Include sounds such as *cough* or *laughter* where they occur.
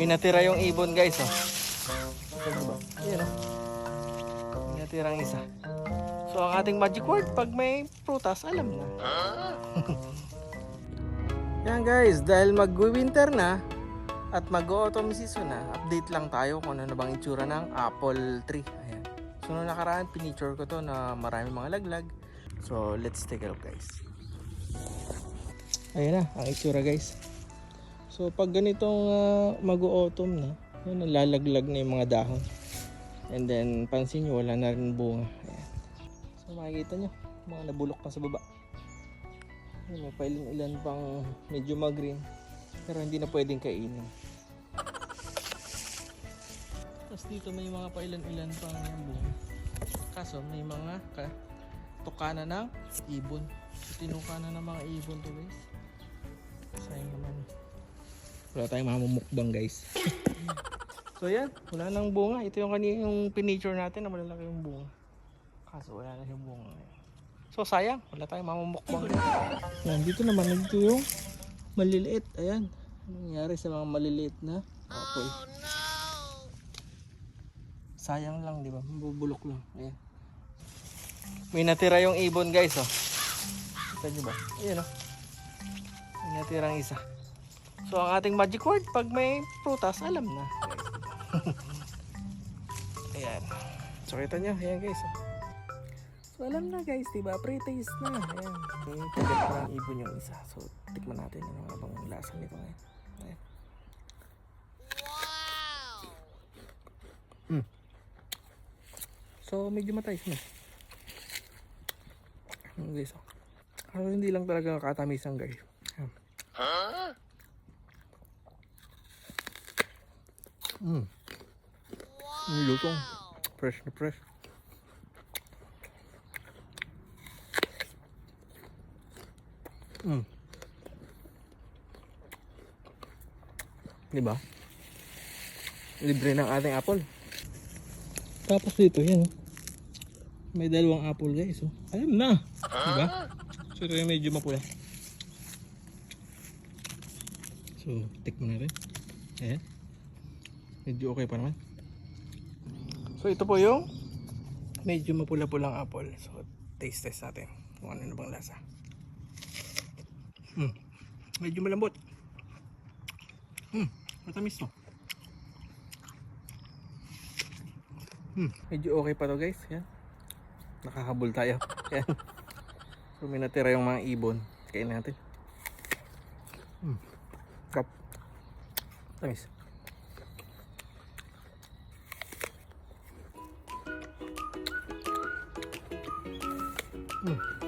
May natira yung ibon guys, oh. Ayan, oh. May natirang isa. So, ang ating magic word, pag may prutas, alam na. *laughs* Yan guys, dahil mag-winter na at mag-autumn season na, update lang tayo kung ano na bang itsura ng apple tree. Ayan. So, nung nakaraan, pinicture ko to na marami mga laglag. So, let's take a look guys. Ayan na, ang itsura guys. So pag ganitong ah, mag-autumn na, yun, nalalaglag na yung mga dahon. And then pansin nyo, wala na rin bunga. Ayan. So makikita nyo, mga nabulok pa sa baba. Ayan, may pailan ilan pang medyo mag-green. Pero hindi na pwedeng kainin. Tapos dito may mga pailan-ilan pang bunga. Kaso may mga ka tukana ng ibon. So, tinukana ng mga ibon to guys. Sayang naman. Wala tayong mamumukbang guys. *laughs* so yan, wala nang bunga. Ito yung kanina yung pinature natin na malalaki yung bunga. Kaso wala na yung bunga ngayon. So sayang, wala tayong mamumukbang. Yan, dito naman nandito yung maliliit. Ayan, nangyari sa mga maliliit na apple. Sayang lang, di ba? Mabubulok lang. Ayan. May natira yung ibon guys, oh. Kita nyo ba? Ayan, oh. May natirang isa. So ang ating magic word, pag may prutas, alam na. *laughs* Ayan. So kita nyo, ayan guys. So alam na guys, diba? Pre-taste na. Ayan. Yung kagat pa ng ibon yung isa. So tikman natin yung mga bang lasa nito ngayon. Ayan. Mm. So medyo matamis na. Ayan guys. Pero hindi lang talaga katamisan guys. Ayan. Mm. Ang lutong. Fresh na fresh. Mm. Diba? Libre ng ating apple. Tapos dito, yan. May dalawang apple guys. Oh. Alam na. Diba? So, ito medyo mapula. So, tikman natin. Ayan. Medyo okay pa naman. So ito po yung medyo mapula-pulang apple. So taste test natin kung ano na bang lasa. Hmm. Medyo malambot. Hmm. Matamis to. Hmm. Medyo okay pa to guys. Yan. Nakahabol tayo. *laughs* Yan. So may natira yung mga ibon. Kain natin. Hmm. Kap. Tamis. Mm.